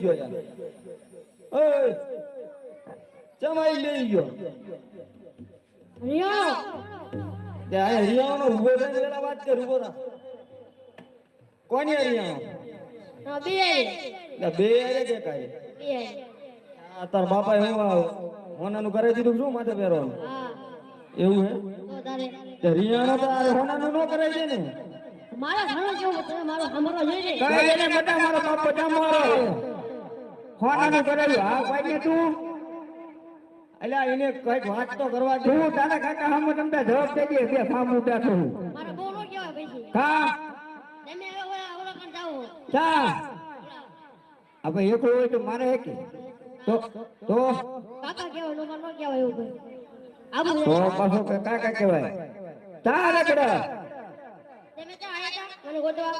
yiyor yani. Evet. Cemal'le yiyor. Riyan. Yani Riyan'ı Rubo'dan bir lira battı Rubo'dan. કોની હરિયાણો ના બે. બે અરે કે કાય. આ તાર બાપા હું આ હોનાનું કરે દીધું શું માથે પહેરવાનું હા. એવું હે? તો તારે. તે તો હોનાનું ન કરે છે ને? મારા ઘણો કેવું તમે મારો હમરો જોઈ ને કઈ એને બધા મારો બાપ બધા મારો હોનાનું કરાવ્યું હા કોઈ તું? અલ્યા એને કંઈક વાત તો કરવા દે. તું તારા કાકા હમ તમને જવાબ દે બે ફામ ઉઠ્યા છું મારો બહુ નો કહેવાય પછી કા જાઓ ચા હવે એકલું હોય તો મારે એક. તો તો. કાકા કહેવાય નો નો કહેવાય એવું કોઈ. આબુ તો પાછો કે કાકા કહેવાય. ચા રગડા તમે ત્યાં આયા હતા મને ગોતવા.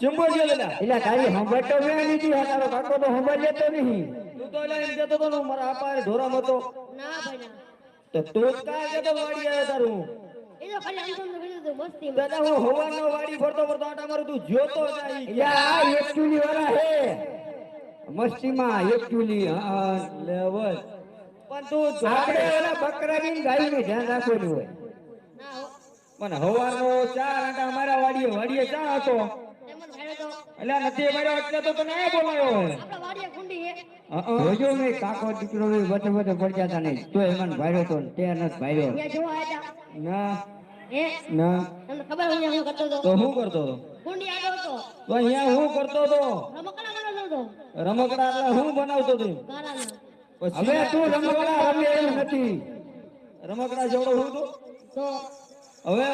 ચંબો છે લેલા એટલે તારી હંભળ તો મેં લીધી હા તારો કાકો તો હંભળ લેતો નહીં. તું તો એલા એમ કહેતો હતો ને મારા આપા હારે ઢોરામાં હતો. ના ભાઈ ના. તો તું જ કાંઈ કહેતો વાડી આવ્યો તારું. એ તો ખાલી આમ તમને મસ્તી દાદા હું હવાનો વાડી ફરતો ફરતો આટા મારું તું જોતો જાય એટલે આ વાળા હે. મસ્તીમાં એક હા લેવલ પણ તું આપણે આપણે ઓલા બકરાની ગાયનું ધ્યાન રાખવાનું હોય. પણ હવાનો ચાર આટા મારા વાડીએ વાડીએ ચા હતો. એટલે નથી માર્યો એટલે તો તને આ બોલાયો આપણા વાડીએ કુંડી હે. જોજો મેં કાકો દીકરો વચ્ચે વચ્ચે પડ્યા હતા નહીં તો એમાં ભાર્યો તો ને તે નથી ભાર્યો ના. હે? ના. તમને ખબર હોય હું કરતો તો શું કરતો તો કુંડી આગળ હતો. તો અહીંયા હું કરતો તો રમકડા બનાવતો તો રમકડા એટલે હું બનાવતો તો પછી હવે તું રમકડા રમે એમ નથી. રમકડા જોડો હું તો તો? હવે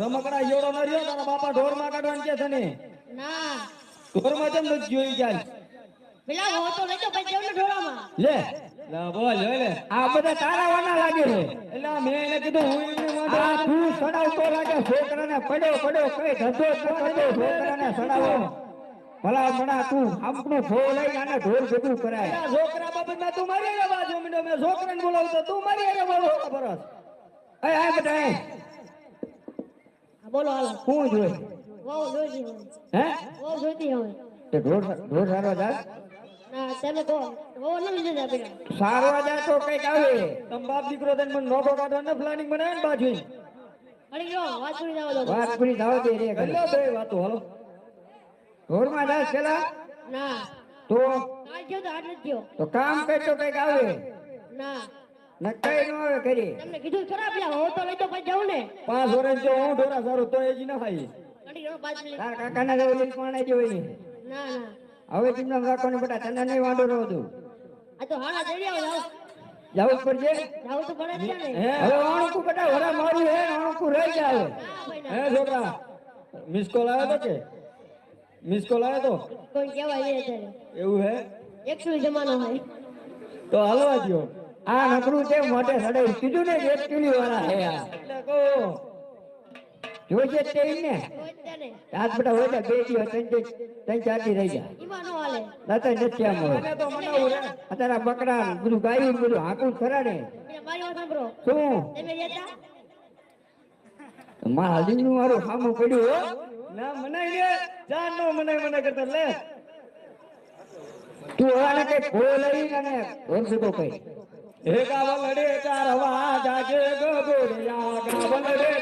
રમકડા જોડો ન રહ્યો? તારા બાપા ઢોરમાં કાઢવાનું કે છે ને? ના. ઢોરમાં કેમ નથી જોઈ જાય? પેલા હો તો લેતો પછી ઢોળામાં. લે લા બોલ હવે લે. આ બધા તારા વાના લાગે છે. એટલે મેં એને કીધું હું એમને વાંધો આ તું સડાવતો લાગે છોકરાને પડ્યો પડ્યો કઈ ધંધો જ કરતો છોકરાને સડાવો. ભલા મણા તું આપણું ફો લઈ આને ઢોર ભેગું કરાય. આ છોકરા બાબતમાં તું મારી હારે બાજુ મીંડો મેં છોકરાને બોલાવતો તું મારી હારે બોલો બરસ એ આ બધા હા બોલો હાલો. શું જોઈ? વહુ જોઈતી હે? વહુ જોઈતી હોય. તે ઢોર ઢોર સારો તમે કહો વહુ નથી લીધા પેલા સારવા જાય તો કંઈક આવે. તમ બાપ દીકરો થઈને મને નોખો કાઢવાનો પ્લાનિંગ બનાવે ને બાજુ અડી ગયો વાત કરી જાવ દો વાત પૂરી થવા દે રે એટલે બે વાતો હાલો. ઢોરમાં જાય પેલા? ના. તો? કાલ ગયો તો આજ ગયો. તો કામ કઈ તો કંઈક આવે. ના. ન કઈ ન આવે કરી તમને કીધું ખરા પેલા હો તો લઈ તો પછી જાઉં ને. પાંચ વર્ષ જો હું ઢોરા સારું તો એજી ના ખાઈ કાકાના જેવું લીલ જોઈ ના ના. હવે તમને ને બેટા તને નહીં વાંધો રહો તું. આ તો હાડા જઈ આવો જવું જાવ જ. પડશે જાવ તો પડે ને. હે હવે વાણુકું બેટા વરા મારું હે વાણુકું રહી જાય હે છોકરા મિસ કોલ આવ્યો તો કે? મિસ કોલ આવ્યો તો? કોઈ કહેવાય એ છે. એવું હે? એકચુઅલી જમાનો હે તો હાલવા દો આ નકરું છે મોટે સડે કીધું ને એક કિલો વાળા હે આ. એટલે કહો જોઈશે જ તે ને. ને આજ બધા હોય ને બે દિવસ ત્રણ ત્રણ ચાર દી રહી જાય. નો હાલે. નતર નથી આમ હોય. મને તો મનાવું રે અત્યારે બકરા ને બધું ગાયું ને બધું હાંકું ખરા ને. એટલે મારી શું? તમે રહેતા મારા સામું પડ્યું હો. ના મનાઈ દે જાન નો મનાઈ મનાઈ કરતા લે. તું હવાને કઈ ભૂલ લઈ અને તો કઈ હે ગાવ લડે તાર હવા જે ગોગોડિયા ગાવ રે